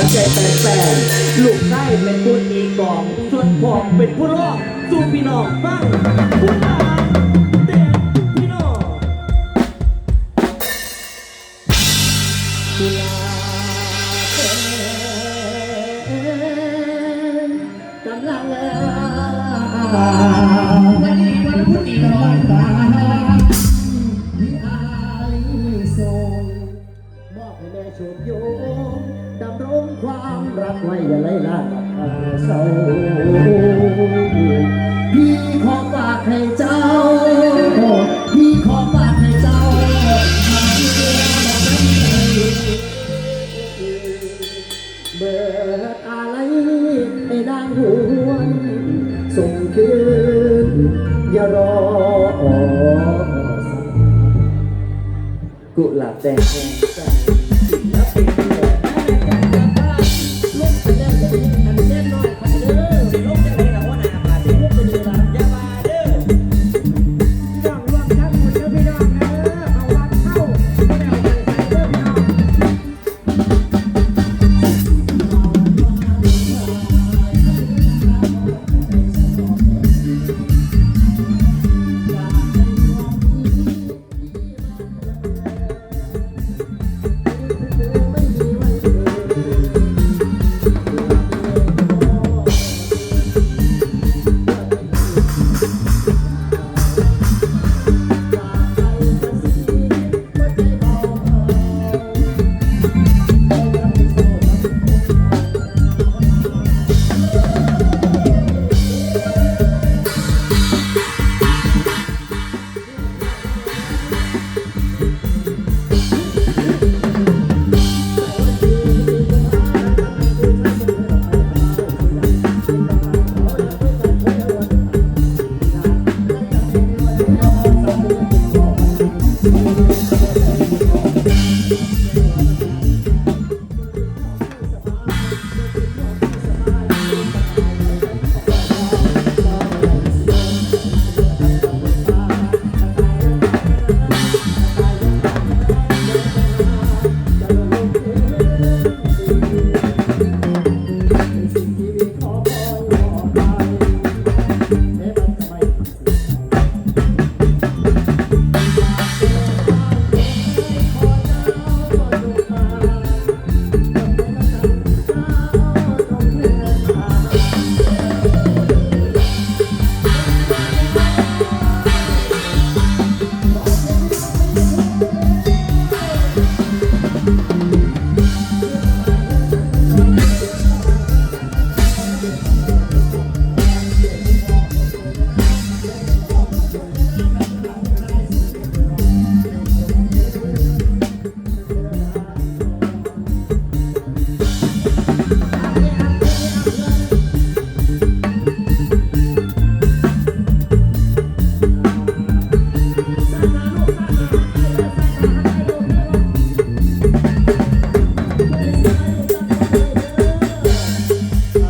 หัวใจแตกๆลูกไส้เป็นผู้ตีกองส่วนพ่อเป็นผู้ร้องสู่พี่น้องฟังผู้ตามเด็กพี่น้องกุลาบกำลังวันนี้วันพุธอีกวันตาที่อายส่งมอบให้แม่ชมโย ความรักไว้อย่าไล่ละเศร้าพี่ขอฝากให้เจ้า พี่ขอฝากให้เจ้าทำเบิดอะไรให้นางหวนส่งคืนอย่ารอกุหลาบแดง